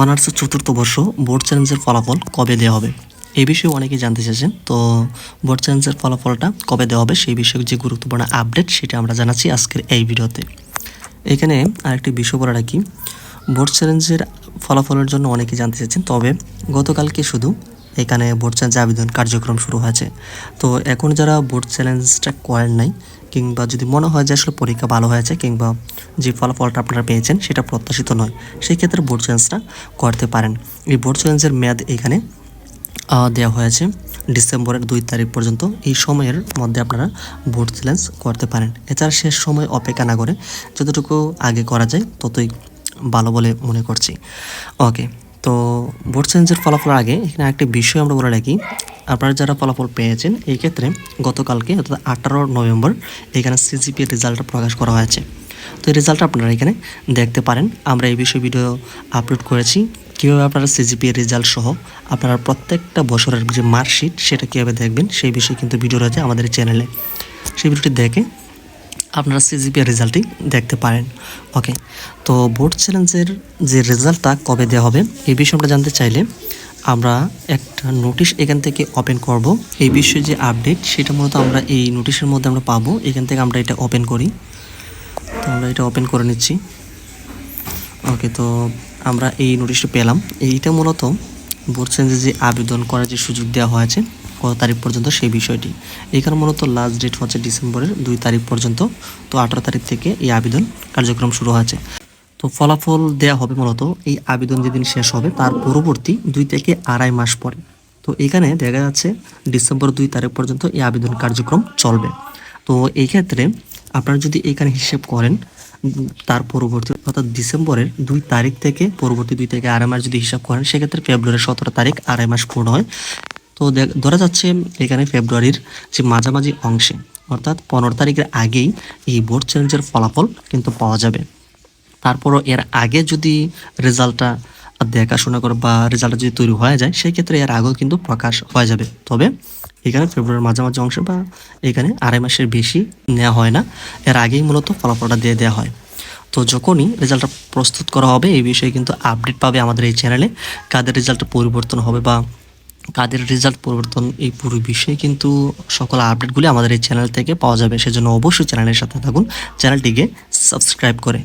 অনার্সের চতুর্থ বর্ষ বোর্ড চ্যালেঞ্জের ফলাফল কবে দেওয়া হবে? এই বিষয়ে অনেকেই জানতে চেয়েছেন। তো বোর্ড চ্যালেঞ্জের ফলাফলটা কবে দেওয়া হবে সেই বিষয়ে যে গুরুত্বপূর্ণ আপডেট সেটা আমরা জানাচ্ছি আজকের এই ভিডিওতে। এখানে আরেকটি বিষয় বলে রাখি বোর্ড চ্যালেঞ্জের ফলাফলের জন্য অনেকে জানতে চেয়েছেন, তবে গতকালকে শুধু এখানে বোর্ড চ্যালেঞ্জ আবেদন কার্যক্রম শুরু হয়েছে। তো এখন যারা বোর্ড চ্যালেঞ্জটা করেন নাই, কিংবা যদি মনে হয় যে আসলে পরীক্ষা ভালো হয়েছে, কিংবা যে ফলাফলটা আপনারা পেয়েছেন সেটা প্রত্যাশিত নয় সেই ক্ষেত্রে বোর্ড চ্যালেঞ্জটা করতে পারেন। এই বোর্ড চ্যালেঞ্জের মেয়াদ এখানে দেওয়া হয়েছে ডিসেম্বরের দুই তারিখ পর্যন্ত। এই সময়ের মধ্যে আপনারা বোর্ড চ্যালেঞ্জ করতে পারেন। এছাড়া শেষ সময় অপেক্ষা না করে যতটুকু আগে করা যায়, ততই ভালো বলে মনে করছি। ওকে। তো বোর্ড চ্যালেঞ্জের ফলাফলের আগে এখানে একটি বিষয় আমরা বলে রাখি। আপনারা যারা ফলাফল পেয়েছেন, এই ক্ষেত্রে গতকালকে অর্থাৎ আঠারো নভেম্বর এখানে সিজিপিএর রেজাল্টটা প্রকাশ করা হয়েছে। তো এই রেজাল্টটা আপনারা এখানে দেখতে পারেন। আমরা এই বিষয়ে ভিডিও আপলোড করেছি। কীভাবে আপনারা সিজিপি রেজাল্ট সহ আপনারা প্রত্যেকটা বছরের যে মার্কশিট সেটা কীভাবে দেখবেন, সেই বিষয়ে কিন্তু ভিডিও রয়েছে আমাদের চ্যানেলে সেই ভিডিওটি দেখে আপনারা সিজিপি এর রেজাল্টটি দেখতে পারেন। ওকে তো বোর্ড চ্যালেঞ্জের যে রেজাল্টটা কবে দেওয়া হবে, এই বিষয়ে আমরা জানতে চাইলে আমরা একটা নোটিশ এখান থেকে ওপেন করব। এই বিষয়ে যে আপডেট সেটা মূলত আমরা এই নোটিশের মধ্যে আমরা পাবো। এখান থেকে আমরা এটা ওপেন করি। তো আমরা এটা ওপেন করে নিচ্ছি। ওকে তো আমরা এই নোটিশটা পেলাম। এইটা মূলত বলছেন যে যে আবেদন করার যে সুযোগ দেওয়া হয়েছে কত তারিখ পর্যন্ত সেই বিষয়টি। এখানে মূলত লাস্ট ডেট হচ্ছে ডিসেম্বরের দুই তারিখ পর্যন্ত। তো আঠারো তারিখ থেকে এই আবেদন কার্যক্রম শুরু হয়েছে। তো ফলাফল দেওয়া হবে মূলত এই আবেদন যেদিন শেষ হবে, তার পরবর্তী দুই থেকে আড়াই মাস পরে। তো এখানে দেখা যাচ্ছে ডিসেম্বর দুই তারিখ পর্যন্ত এই আবেদন কার্যক্রম চলবে। তো এই ক্ষেত্রে আপনারা যদি এখানে হিসেব করেন, তার পরবর্তী অর্থাৎ ডিসেম্বরের দুই তারিখ থেকে পরবর্তী দুই থেকে আড়াই মাস যদি হিসাব করেন, সেক্ষেত্রে ফেব্রুয়ারির সতেরো তারিখ আড়াই মাস পূর্ণ হয়। তো ধরা যাচ্ছে এখানে ফেব্রুয়ারির যে মাঝামাঝি অংশে, অর্থাৎ পনেরো তারিখের আগেই এই বোর্ড চ্যালেঞ্জের ফলাফল কিন্তু পাওয়া যাবে। তারপরও এর আগে যদি রেজাল্টটা দেখাশোনা করে বা রেজাল্টটা যদি তৈরি হয়ে যায়, সেই ক্ষেত্রে এর আগেও কিন্তু প্রকাশ হয়ে যাবে। তবে এখানে ফেব্রুয়ারির মাঝামাঝি অংশ বা এখানে আড়াই মাসের বেশি নেওয়া হয় না, এর আগেই মূলত ফলাফলটা দিয়ে দেওয়া হয়। তো যখনই রেজাল্টটা প্রস্তুত করা হবে, এই বিষয়ে কিন্তু আপডেট পাবে আমাদের এই চ্যানেলে কাদের রেজাল্টটা পরিবর্তন হবে বা কাদের রেজাল্ট পরিবর্তন এই পুরো বিষয়ে কিন্তু সকল আপডেটগুলি আমাদের এই চ্যানেল থেকে পাওয়া যাবে। সেজন্য অবশ্যই চ্যানেলের সাথে থাকুন। চ্যানেলটিকে সাবস্ক্রাইব করে।